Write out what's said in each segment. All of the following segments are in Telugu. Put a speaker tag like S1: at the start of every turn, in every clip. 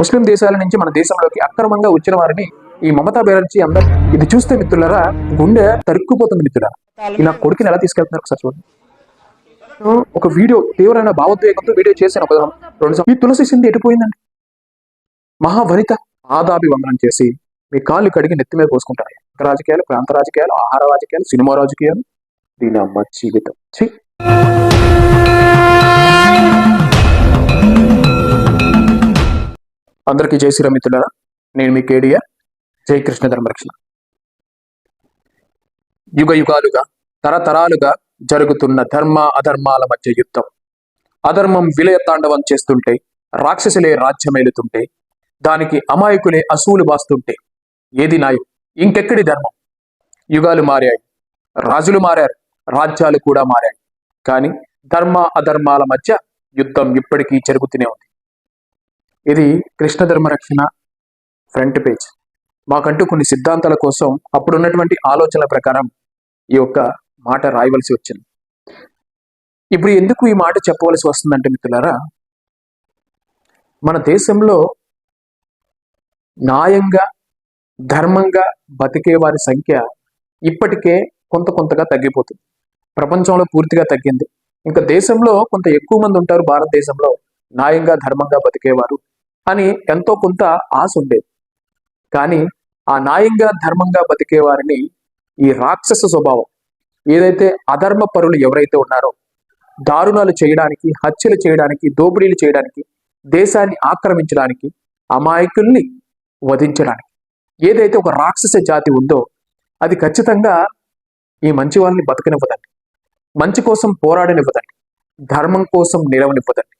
S1: ముస్లిం దేశాల నుంచి మన దేశంలోకి అక్రమంగా వచ్చిన వారిని ఈ మమతా బెనర్జీ అందరు ఇది చూస్తే మిత్రులారా గుండె తరుక్కుపోతుంది మిత్రులారా. ఇలా కొడుకుని ఎలా తీసుకెళ్తున్నారు ఒకసారి చూడండి. ఒక వీడియో తీవ్రమైన భావోద్వేగంతో వీడియో చేశాను ఒక రెండు ఈ తులసి సింధి ఎటుపోయిందండి మహావనిత ఆదాభివందనం చేసి మీ కాళ్ళు కడిగి నెత్తి మీద పోసుకుంటారు. రాజకీయాలు ప్రాంత రాజకీయాలు ఆహార రాజకీయాలు సినిమా రాజకీయాలు దీని అమ్మ జీవితం. అందరికీ జై శ్రీరామ్ మిత్రులారా. నేను మీ కేడియా. జై కృష్ణ ధర్మరక్షణ. యుగ యుగాలుగా తరతరాలుగా జరుగుతున్న ధర్మ అధర్మాల మధ్య యుద్ధం. అధర్మం విలయ తాండవం చేస్తుంటే రాక్షసులే రాజ్యమేలుతుంటే దానికి అమాయకులే అసూలు బాస్తుంటే ఏది నాయు ఇంకెక్కడి ధర్మం? యుగాలు మారాయి. రాజులు మారారు. రాజ్యాలు కూడా మారాయి. కానీ ధర్మ అధర్మాల మధ్య యుద్ధం ఇప్పటికీ జరుగుతూనే ఉంది. ఇది కృష్ణ ధర్మరక్షణ ఫ్రంట్ పేజ్. మాకంటూ కొన్ని సిద్ధాంతాల కోసం అప్పుడున్నటువంటి ఆలోచనల ప్రకారం ఈ యొక్క మాట రాయవలసి వచ్చింది. ఇప్పుడు ఎందుకు ఈ మాట చెప్పవలసి వస్తుందంటే మిత్రులారా మన దేశంలో న్యాయంగా ధర్మంగా బతికే వారి సంఖ్య ఇప్పటికే కొంత కొంతగా తగ్గిపోతుంది. ప్రపంచంలో పూర్తిగా తగ్గింది. ఇంకా దేశంలో కొంత ఎక్కువ మంది ఉంటారు. భారతదేశంలో న్యాయంగా ధర్మంగా బతికేవారు అని ఎంతో కొంత ఆశ ఉండేది. కానీ ఆ న్యాయంగా ధర్మంగా బతికే వారిని ఈ రాక్షస స్వభావం ఏదైతే అధర్మ పరులు ఎవరైతే ఉన్నారో దారుణాలు చేయడానికి హత్యలు చేయడానికి దోపిడీలు చేయడానికి దేశాన్ని ఆక్రమించడానికి అమాయకుల్ని వధించడానికి ఏదైతే ఒక రాక్షస జాతి ఉందో అది ఖచ్చితంగా ఈ మంచి వాళ్ళని బతకనివ్వదండి. మంచి కోసం పోరాడనివ్వదండి. ధర్మం కోసం నిలవనివ్వదండి.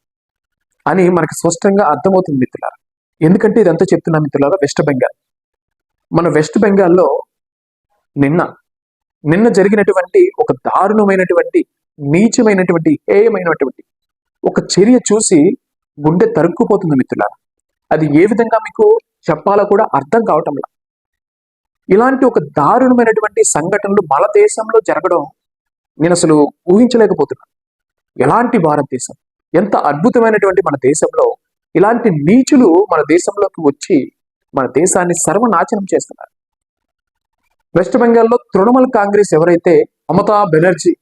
S1: అని మనకు స్పష్టంగా అర్థమవుతుంది మిత్రులారా. ఎందుకంటే ఇదంతా చెప్తున్నా మిత్రులారా వెస్ట్ బెంగాల్ మన వెస్ట్ బెంగాల్లో నిన్న నిన్న జరిగినటువంటి ఒక దారుణమైనటువంటి నీచమైనటువంటి హేయమైనటువంటి ఒక చర్య చూసి గుండె తరుక్కుపోతుంది మిత్రులారా. అది ఏ విధంగా మీకు చెప్పాలో కూడా అర్థం కావటం లేదు. ఇలాంటి ఒక దారుణమైనటువంటి సంఘటనలు మన దేశంలో జరగడం నేను అసలు ఊహించలేకపోతున్నాను ఎలాంటి భారతదేశం? ఎంత అద్భుతమైనటువంటి మన దేశంలో ఇలాంటి నీచులు మన దేశంలోకి వచ్చి మన దేశాన్ని సర్వనాశనం చేస్తున్నారు. వెస్ట్ బెంగాల్లో తృణమూల్ కాంగ్రెస్ ఎవరైతే మమతా బెనర్జీ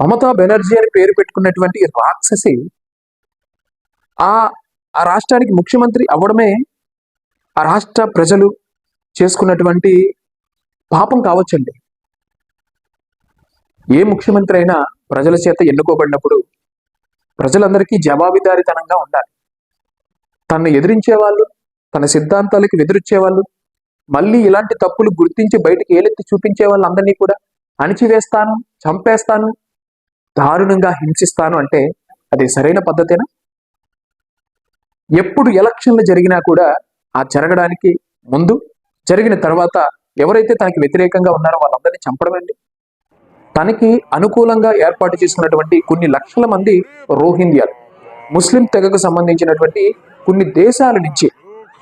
S1: మమతా బెనర్జీ అని పేరు పెట్టుకున్నటువంటి రాక్షసి ఆ ఆ రాష్ట్రానికి ముఖ్యమంత్రి అవ్వడమే ఆ రాష్ట్ర ప్రజలు చేసుకున్నటువంటి పాపం కావచ్చండి. ఏ ముఖ్యమంత్రి అయినా ప్రజల చేత ఎన్నుకోబడినప్పుడు ప్రజలందరికీ జవాబుదారితనంగా ఉండాలి. తనను ఎదిరించే వాళ్ళు తన సిద్ధాంతాలకి ఎదురొచ్చే వాళ్ళు మళ్ళీ ఇలాంటి తప్పులు గుర్తించి బయటికి ఏలెత్తి చూపించే వాళ్ళందరినీ కూడా అణిచివేస్తాను చంపేస్తాను దారుణంగా హింసిస్తాను అంటే అది సరైన పద్ధతేనా? ఎప్పుడు ఎలక్షన్లు జరిగినా కూడా ఆ జరగడానికి ముందు జరిగిన తర్వాత ఎవరైతే తనకి వ్యతిరేకంగా ఉన్నారో వాళ్ళందరినీ చంపడమండి తనకి అనుకూలంగా ఏర్పాటు చేసుకున్నటువంటి కొన్ని లక్షల మంది రోహింగ్యాలు. ముస్లిం తెగకు సంబంధించినటువంటి కొన్ని దేశాల నుంచి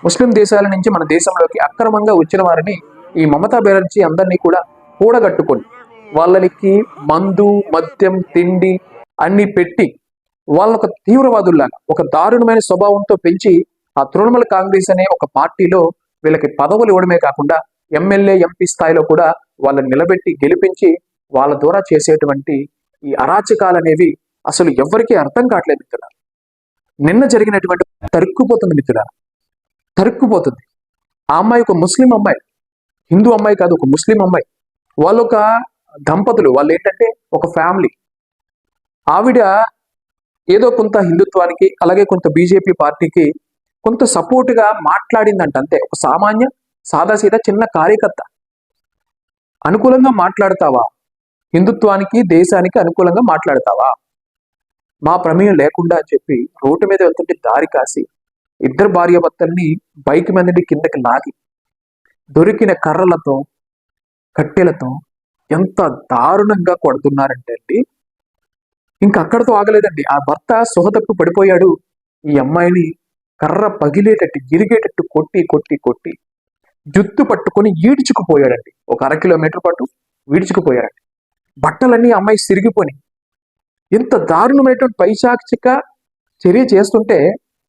S1: ముస్లిం దేశాల నుంచి మన దేశంలోకి అక్రమంగా వచ్చిన వారిని ఈ మమతా బెనర్జీ అందరినీ కూడా కూడగట్టుకొని వాళ్ళకి మందు మద్యం తిండి అన్ని పెట్టి వాళ్ళ ఒక తీవ్రవాదుల్లాగా ఒక దారుణమైన స్వభావంతో పెంచి ఆ తృణమూల కాంగ్రెస్ అనే ఒక పార్టీలో వీళ్ళకి పదవులు ఇవ్వడమే కాకుండా ఎమ్మెల్యే ఎంపీ స్థాయిలో కూడా వాళ్ళని నిలబెట్టి గెలిపించి వాళ్ళ ద్వారా చేసేటువంటి ఈ అరాచకాలు అనేవి అసలు ఎవరికీ అర్థం కావట్లేదు మిత్రులారా. నిన్న జరిగినటువంటి తరుక్కుపోతుంది మిత్రులారా. తరుక్కుపోతుంది. ఆ అమ్మాయి ఒక ముస్లిం అమ్మాయి. హిందూ అమ్మాయి కాదు ఒక ముస్లిం అమ్మాయి. వాళ్ళు ఒక దంపతులు వాళ్ళు ఏంటంటే ఒక ఫ్యామిలీ. ఆవిడ ఏదో కొంత హిందుత్వానికి అలాగే కొంత బీజేపీ పార్టీకి కొంత సపోర్ట్గా మాట్లాడిందంట అంతే. ఒక సామాన్య సాదాసీదా చిన్న కార్యకర్త. అనుకూలంగా మాట్లాడతావా? హిందుత్వానికి దేశానికి అనుకూలంగా మాట్లాడతావా? మా ప్రమేయం లేకుండా అని చెప్పి రోడ్డు మీద వెళ్తుంటే దారి కాసి ఇద్దరు భార్యాభర్తల్ని బైక్ మీద కిందకి లాగి దొరికిన కర్రలతో కట్టెలతో ఎంత దారుణంగా కొడుతున్నారంటే అండి. ఇంకా అక్కడతో ఆగలేదండి. ఆ భర్త సుహతప్పు పడిపోయాడు. ఈ అమ్మాయిని కర్ర పగిలేటట్టు ఇరిగేటట్టు కొట్టి కొట్టి కొట్టి జుత్తు పట్టుకొని ఈడ్చుకుపోయాడండి. ఒక అర కిలోమీటర్ పాటు ఈడ్చుకుపోయాడండి బట్టలన్నీ అమ్మాయి సిరిగిపోయినాయి ఇంత దారుణమైనటువంటి పైశాచిక చర్య చేస్తుంటే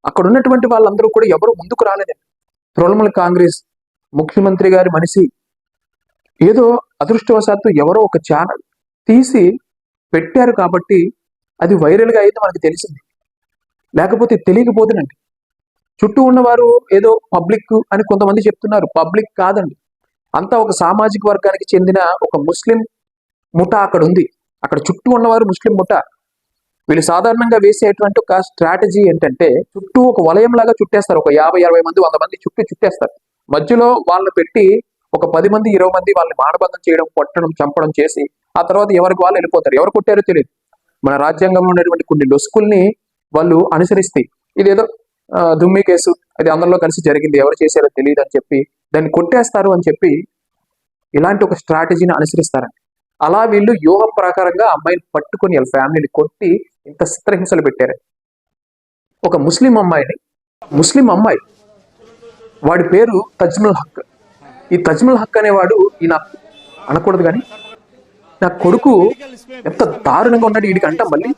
S1: అక్కడ ఉన్నటువంటి వాళ్ళందరూ కూడా ఎవరు ముందుకు రాలేదండి తృణమూల కాంగ్రెస్ ముఖ్యమంత్రి గారి మనిషి ఏదో అదృష్టవశాత్తు ఎవరో ఒక ఛానల్ తీసి పెట్టారు కాబట్టి అది వైరల్గా అయితే మనకు తెలిసింది. లేకపోతే తెలియకపోతేనండి చుట్టూ ఉన్నవారు ఏదో పబ్లిక్ అని కొంతమంది చెప్తున్నారు. పబ్లిక్ కాదండి. అంతా ఒక సామాజిక వర్గానికి చెందిన ఒక ముస్లిం ముఠ అక్కడ ఉంది. అక్కడ చుట్టూ ఉన్నవారు ముస్లిం ముఠ. వీళ్ళు సాధారణంగా వేసేటువంటి ఒక స్ట్రాటజీ ఏంటంటే చుట్టూ ఒక వలయం లాగా చుట్టేస్తారు. ఒక యాభై అరవై మంది వంద మంది చుట్టూ చుట్టేస్తారు. మధ్యలో వాళ్ళని పెట్టి ఒక పది మంది ఇరవై మంది వాళ్ళని మానబంధం చేయడం కొట్టడం చంపడం చేసి ఆ తర్వాత ఎవరికి వాళ్ళు వెళ్ళిపోతారు? ఎవరు కొట్టారో తెలియదు. మన రాజ్యాంగంలో ఉన్నటువంటి కొన్ని లొసుకుల్ని వాళ్ళు అనుసరిస్తే ఇదేదో దుమ్మి కేసు అది అందరిలో కలిసి జరిగింది ఎవరు చేశారో తెలియదు అని చెప్పి దాన్ని కొట్టేస్తారు అని చెప్పి ఇలాంటి ఒక స్ట్రాటజీని అనుసరిస్తారండి. అలా వీళ్ళు వ్యూహ ప్రకారంగా అమ్మాయిని పట్టుకొని వాళ్ళ ఫ్యామిలీని కొట్టి ఇంత చిత్రహింసలు పెట్టారు. ఒక ముస్లిం అమ్మాయిని ముస్లిం అమ్మాయి వాడి పేరు తజ్మల్ హక్. ఈ తజ్మల్ హక్ అనేవాడు ఈయన అనకూడదు కానీ నా కొడుకు ఎంత దారుణంగా ఉన్నాడు వీడికి అంట మళ్ళీ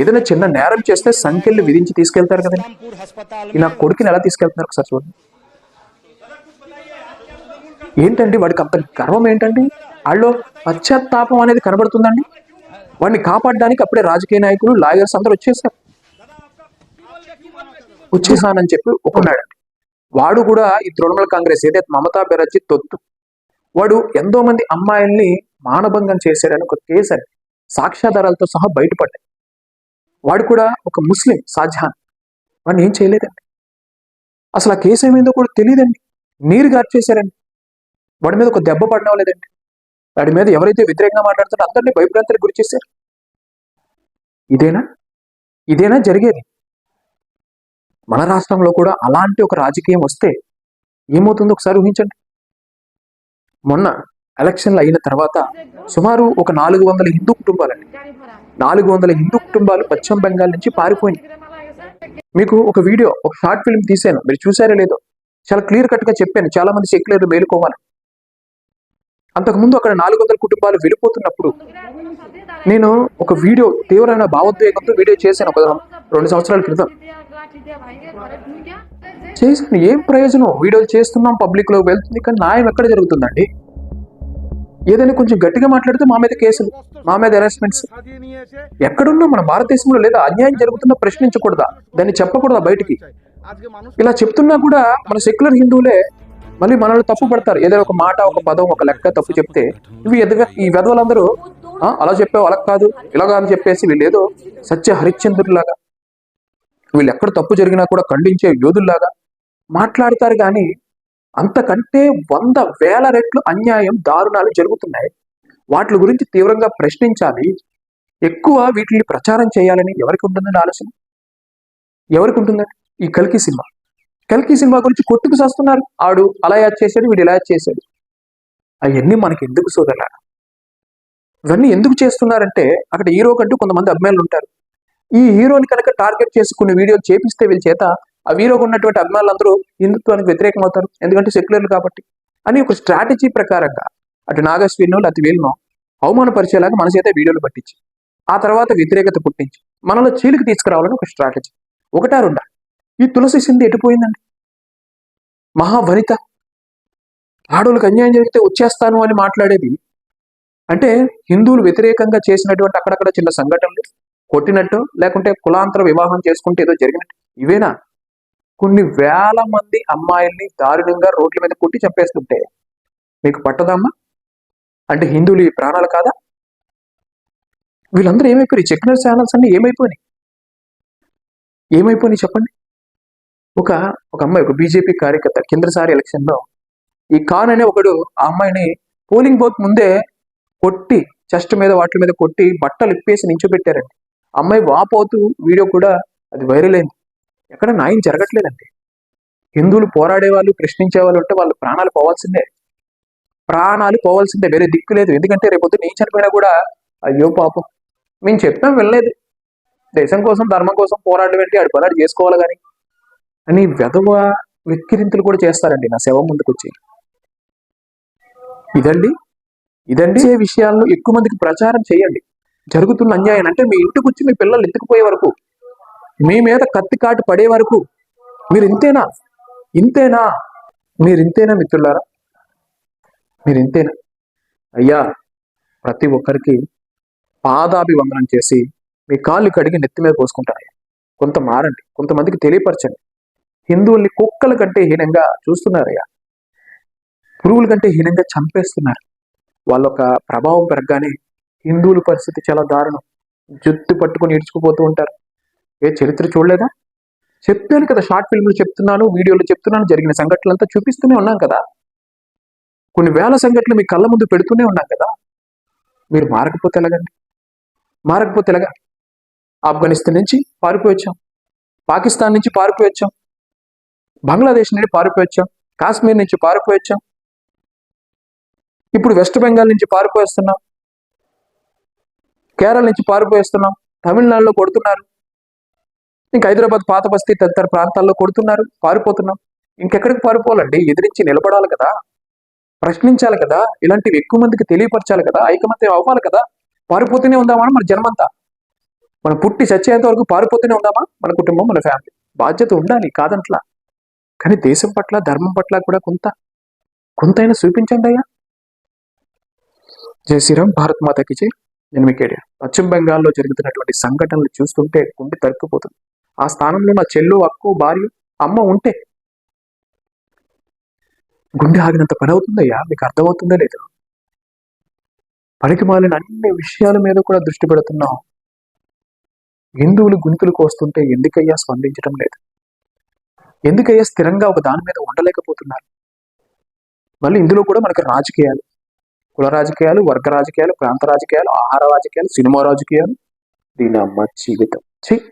S1: ఏదైనా చిన్న నేరం చేస్తే సంఖ్యలు విధించి తీసుకెళ్తారు కదండి. ఈ నా కొడుకుని ఎలా తీసుకెళ్తున్నారు ఒకసారి చూడండి. ఏంటండి వాడికి అంత గర్వం ఏంటండి? వాళ్ళు పశ్చాత్తాపం అనేది కనబడుతుందండి. వాడిని కాపాడడానికి అప్పుడే రాజకీయ నాయకులు లాయర్స్ అందరూ వచ్చేసారు వచ్చేసానని చెప్పి ఒప్పుకున్నాడండి వాడు కూడా ఈ తృణమూల కాంగ్రెస్ ఏదైతే మమతా బెనర్జీ తొత్తు వాడు ఎంతో మంది అమ్మాయిల్ని మానభంగం చేశాడని ఒక కేసు అని సాక్ష్యాధారాలతో సహా బయటపడ్డాయి. వాడు కూడా ఒక ముస్లిం షాజహాన్. వాడిని ఏం చేయలేదండి. అసలు ఆ కేసు ఏమైందో కూడా తెలియదండి. నీరు గార్చేశారండి. వాడి మీద ఒక దెబ్బ పడడం లేదండి. వాడి మీద ఎవరైతే వ్యతిరేకంగా మాట్లాడుతారో అందరినీ భయభ్రాంతికి గురి చేశారు. ఇదేనా? ఇదేనా జరిగేది? మన రాష్ట్రంలో కూడా అలాంటి ఒక రాజకీయం వస్తే ఏమవుతుందో ఒకసారి ఊహించండి. మొన్న ఎలక్షన్లు అయిన తర్వాత సుమారు ఒక నాలుగు వందల హిందూ కుటుంబాలండి. నాలుగు వందల హిందూ కుటుంబాలు పశ్చిమ బెంగాల్ నుంచి పారిపోయింది మీకు ఒక వీడియో ఒక షార్ట్ ఫిల్మ్ తీసాను మీరు చూసారో లేదో? చాలా క్లియర్ కట్గా చెప్పాను. చాలా మంది సెక్యులర్ మేలుకోవాలి. అంతకుముందు అక్కడ నాలుగు వందల కుటుంబాలు వెళ్ళిపోతున్నప్పుడు నేను ఒక వీడియో తీవ్రమైన భావోద్వేగంతో వీడియో చేశాను ఒక రెండు సంవత్సరాల క్రితం. చేసాను ఏం ప్రయోజనం? వీడియోలు చేస్తున్నాం పబ్లిక్లో వెళ్తుంది కానీ న్యాయం ఎక్కడ జరుగుతుందండి? ఏదైనా కొంచెం గట్టిగా మాట్లాడితే మా మీద కేసులు మా మీద అరెస్ట్మెంట్స్ ఎక్కడున్నా మన భారతదేశంలో లేదా అన్యాయం జరుగుతున్నా ప్రశ్నించకూడదా? దాన్ని చెప్పకూడదా బయటికి? ఇలా చెప్తున్నా కూడా మన సెక్యులర్ హిందువులే మళ్ళీ మనల్ని తప్పు పడతారు. ఏదైనా ఒక మాట ఒక పదం ఒక లెక్క తప్పు చెప్తే ఇవి ఎదుగా ఈ వెధవలందరూ "ఆ, అలా చెప్పావు అలా కాదు. ఇలాగా అని చెప్పేసి వీళ్ళు ఏదో సత్య హరిశ్చంద్రులాగా వీళ్ళు ఎక్కడ తప్పు జరిగినా కూడా ఖండించే యోధుల్లాగా మాట్లాడతారు కానీ అంతకంటే వంద వేల రెట్లు అన్యాయం దారుణాలు జరుగుతున్నాయి. వాటి గురించి తీవ్రంగా ప్రశ్నించాలి. ఎక్కువ వీటిని ప్రచారం చేయాలని ఎవరికి ఉంటుందండి ఆలోచన? ఎవరికి ఉంటుందండి? ఈ కలికి సినిమా. కల్కి సినిమా గురించి కొట్టుకు చేస్తున్నారు ఆడు అలా యాడ్ చేశాడు వీడు ఇలా యాడ్ చేశాడు. అవన్నీ మనకి ఎందుకు సోదరా? ఇవన్నీ ఎందుకు చేస్తున్నారంటే అక్కడ హీరో కంటూ కొంతమంది అభిమానులు ఉంటారు. ఈ హీరోని కనుక టార్గెట్ చేసి కొన్ని వీడియోలు చేపిస్తే వీళ్ళ చేత ఆ హీరోకు ఉన్నటువంటి అభిమానులందరూ హిందుత్వానికి వ్యతిరేకం అవుతారు ఎందుకంటే సెక్యులర్లు కాబట్టి. అని ఒక స్ట్రాటజీ ప్రకారంగా అటు నాగశ్వీనో లేకపోతే వీళ్ళనో అవమానపరిచేలాగా మన చేత వీడియోలు పట్టించి ఆ తర్వాత వ్యతిరేకత పుట్టించి మనలో చీలికి తీసుకురావాలని ఒక స్ట్రాటజీ. ఒకటా రెండా? ఈ తులసి సింధి ఎటుపోయిందండి మహావనిత. ఆడోళ్ళకి అన్యాయం జరిగితే వచ్చేస్తాను అని మాట్లాడేది. అంటే హిందువులు వ్యతిరేకంగా చేసినటువంటి అక్కడక్కడ చిన్న సంఘటనలు కొట్టినట్టు లేకుంటే కులాంతర వివాహం చేసుకుంటే ఏదో జరిగినట్టు ఇవేనా? కొన్ని వేల మంది అమ్మాయిల్ని దారుణంగా రోడ్ల మీద కొట్టి చంపేస్తుంటే మీకు పట్టదమ్మా? అంటే హిందువులు ఈ ప్రాణాలు కాదా? వీళ్ళందరూ ఏమైపోయారు? ఈ సెక్యులర్ ఛానల్స్ అన్ని ఏమైపోయినాయి? ఏమైపోయినాయి చెప్పండి? ఒక ఒక అమ్మాయి ఒక బీజేపీ కార్యకర్త కిందసారి ఎలక్షన్లో ఈ ఖాన్ అనే ఒకడు ఆ అమ్మాయిని పోలింగ్ బూత్ ముందే కొట్టి చెస్ట్ మీద వాటి మీద కొట్టి బట్టలు ఇప్పేసి నించోబెట్టారండి. అమ్మాయి వాపోతూ వీడియో కూడా అది వైరల్ అయింది. ఎక్కడ న్యాయం జరగట్లేదండి. హిందువులు పోరాడే వాళ్ళు ప్రశ్నించే వాళ్ళు ఉంటే వాళ్ళు ప్రాణాలు పోవాల్సిందే. ప్రాణాలు పోవాల్సిందే. వేరే దిక్కు లేదు. ఎందుకంటే రేపొద్దు నేను చనిపోయినా కూడా అయ్యో పాపం. మేము చెప్పాం వెళ్ళలేదు దేశం కోసం ధర్మం కోసం పోరాటం ఏంటి ఆడి చేసుకోవాలి కానీ? అని వెధవ వెక్కిరింతలు కూడా చేస్తారండి నా శవం ముందుకు వచ్చి ఇదండి ఇదండి. ఏ విషయాలను ఎక్కువ మందికి ప్రచారం చేయండి. జరుగుతున్న అన్యాయం అంటే మీ ఇంటికి వచ్చి మీ పిల్లలు ఎత్తుకుపోయే వరకు మీ మీద కత్తి కాటు పడే వరకు మీరు ఇంతేనా? ఇంతేనా మీరు ఇంతేనా మిత్రులారా? మీరు ఇంతేనా అయ్యా ప్రతి ఒక్కరికి పాదాభివందనం చేసి మీ కాళ్ళు కడిగి నెత్తి మీద పోసుకుంటారు. కొంత మారండి కొంతమందికి తెలియపరచండి. హిందువుల్ని కుక్కల కంటే హీనంగా చూస్తున్నారయ్యా పురుగుల కంటే హీనంగా చంపేస్తున్నారు. వాళ్ళ ఒక ప్రభావం పెరగగానే హిందువుల పరిస్థితి చాలా దారుణం. జుట్టు పట్టుకొని ఇడ్చుకుపోతూ ఉంటారు. ఏ చరిత్ర చూడలేదా? చెప్పాను కదా షార్ట్ ఫిల్మ్లు చెప్తున్నాను వీడియోలు చెప్తున్నాను జరిగిన సంఘటనలంతా చూపిస్తూనే ఉన్నాం కదా. కొన్ని వేల సంఘటనలు మీ కళ్ళ ముందు పెడుతూనే ఉన్నాం కదా. మీరు మారకపోతే ఎలాగండి? మారకపోతే ఎలాగా? ఆఫ్ఘనిస్తాన్ నుంచి పారిపోయి వచ్చాం. పాకిస్తాన్ నుంచి పారిపోయి వచ్చాం. బంగ్లాదేశ్ నుండి పారిపోయొచ్చాం. కాశ్మీర్ నుంచి పారిపోయొచ్చాం. ఇప్పుడు వెస్ట్ బెంగాల్ నుంచి పారిపోయేస్తున్నాం. కేరళ నుంచి పారిపోయేస్తున్నాం. తమిళనాడులో కొడుతున్నారు. ఇంకా హైదరాబాద్ పాత బస్తీ తదితర ప్రాంతాల్లో కొడుతున్నారు. పారిపోతున్నాం. ఇంకెక్కడికి పారిపోవాలండి? ఎదిరించి నిలబడాలి కదా. ప్రశ్నించాలి కదా. ఇలాంటివి ఎక్కువ మందికి తెలియపరచాలి కదా. ఐకమత్యం అవ్వాలి కదా. పారిపోతూనే ఉందామా మన జన్మంతా? మనం పుట్టి చచ్చేంత వరకు పారిపోతూనే ఉందామా? మన కుటుంబం మన ఫ్యామిలీ. బాధ్యత ఉండాలి. కాదంట్లా. కానీ దేశం పట్ల ధర్మం పట్ల కూడా కొంత కొంతైనా చూపించండి అయ్యా. జై శ్రీరామ్ భారత్ మాతకి జై. నేను మీకేడియా పశ్చిమ బెంగాల్లో జరుగుతున్నటువంటి సంఘటనలు చూస్తుంటే గుండె తరుక్కుపోతుంది. ఆ స్థానంలో నా చెల్లు అక్కు భార్య అమ్మ ఉంటే గుండె ఆగినంత పని అవుతుందయ్యా మీకు అర్థమవుతుందా లేదు? పనికి మాలిన అన్ని విషయాల మీద కూడా దృష్టి పెడుతున్నాం. హిందువులు గుంతులు కోస్తుంటే ఎందుకయ్యా స్పందించడం లేదు? ఎందుకయ్యా స్థిరంగా ఒక దాని మీద ఉండలేకపోతున్నారు? మళ్ళీ ఇందులో కూడా మనకు రాజకీయాలు. కుల రాజకీయాలు వర్గ రాజకీయాలు ప్రాంత రాజకీయాలు ఆహార రాజకీయాలు సినిమా రాజకీయాలు దీని అమ్మ జీవితం. చెయ్యి